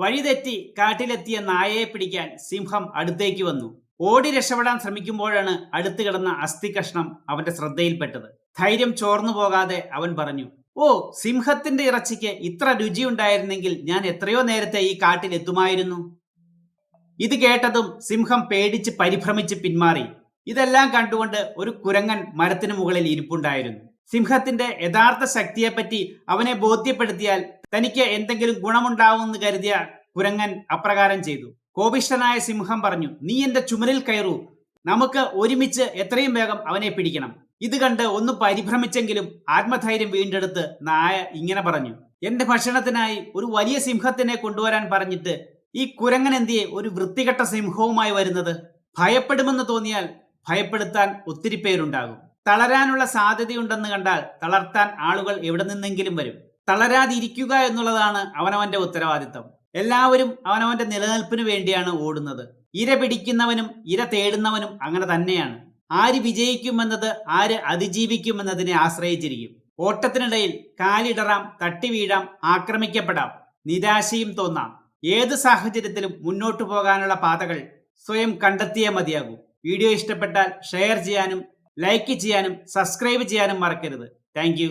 വഴിതെറ്റി കാട്ടിലെത്തിയ നായയെ പിടിക്കാൻ സിംഹം അടുത്തേക്ക് വന്നു. ഓടി രക്ഷപ്പെടാൻ ശ്രമിക്കുമ്പോഴാണ് അടുത്തു കിടന്ന അസ്ഥി കഷ്ണം അവന്റെ ശ്രദ്ധയിൽപ്പെട്ടത്. ധൈര്യം ചോർന്നു പോകാതെ അവൻ പറഞ്ഞു ഓ സിംഹത്തിന്റെ ഇറച്ചിക്ക് ഇത്ര രുചി ഉണ്ടായിരുന്നെങ്കിൽ ഞാൻ എത്രയോ നേരത്തെ ഈ കാട്ടിൽ എത്തുമായിരുന്നു. ഇത് കേട്ടതും സിംഹം പേടിച്ച് പരിഭ്രമിച്ച് പിന്മാറി. ഇതെല്ലാം കണ്ടുകൊണ്ട് ഒരു കുരങ്ങൻ മരത്തിന് മുകളിൽ ഇരിപ്പുണ്ടായിരുന്നു. സിംഹത്തിന്റെ യഥാർത്ഥ ശക്തിയെപ്പറ്റി അവനെ ബോധ്യപ്പെടുത്തിയാൽ തനിക്ക് എന്തെങ്കിലും ഗുണമുണ്ടാവുമെന്ന് കരുതിയ കുരങ്ങൻ അപ്രകാരം ചെയ്തു. കോപിഷ്ഠനായ സിംഹം പറഞ്ഞു നീ എന്റെ ചുമരിൽ കയറൂ. നമുക്ക് ഒരുമിച്ച് എത്രയും വേഗം അവനെ പിടിക്കണം. ഇത് കണ്ട് ഒന്ന് പരിഭ്രമിച്ചെങ്കിലും ആത്മധൈര്യം വീണ്ടെടുത്ത് നായ ഇങ്ങനെ പറഞ്ഞു. എന്റെ ഭക്ഷണത്തിനായി ഒരു വലിയ സിംഹത്തിനെ കൊണ്ടുവരാൻ പറഞ്ഞിട്ട് ഈ കുരങ്ങൻ എന്തിയെ ഒരു വൃത്തികെട്ട സിംഹവുമായി വരുന്നത്? ഭയപ്പെടുമെന്ന് തോന്നിയാൽ ഭയപ്പെടുത്താൻ ഒത്തിരി പേരുണ്ടാകും. തളരാനുള്ള സാധ്യതയുണ്ടെന്ന് കണ്ടാൽ തളർത്താൻ ആളുകൾ എവിടെ നിന്നെങ്കിലും വരും. തളരാതിരിക്കുക എന്നുള്ളതാണ് അവനവന്റെ ഉത്തരവാദിത്തം എല്ലാവരും അവനവന്റെ നിലനിൽപ്പിന് വേണ്ടിയാണ് ഓടുന്നത്. ഇര പിടിക്കുന്നവനും ഇര തേടുന്നവനും അങ്ങനെ തന്നെയാണ്. ആര് വിജയിക്കുമെന്നത് ആര് അതിജീവിക്കുമെന്നതിനെ ആശ്രയിച്ചിരിക്കും. ഓട്ടത്തിനിടയിൽ കാലിടറാം തട്ടി വീഴാം ആക്രമിക്കപ്പെടാം. നിരാശയും തോന്നാം. ഏത് സാഹചര്യത്തിലും മുന്നോട്ടു പോകാനുള്ള പാതകൾ സ്വയം കണ്ടെത്തിയേ മതിയാകൂ. വീഡിയോ ഇഷ്ടപ്പെട്ടാൽ ഷെയർ ചെയ്യാനും ലൈക്ക് ചെയ്യാനും സബ്സ്ക്രൈബ് ചെയ്യാനും മറക്കരുത്. താങ്ക്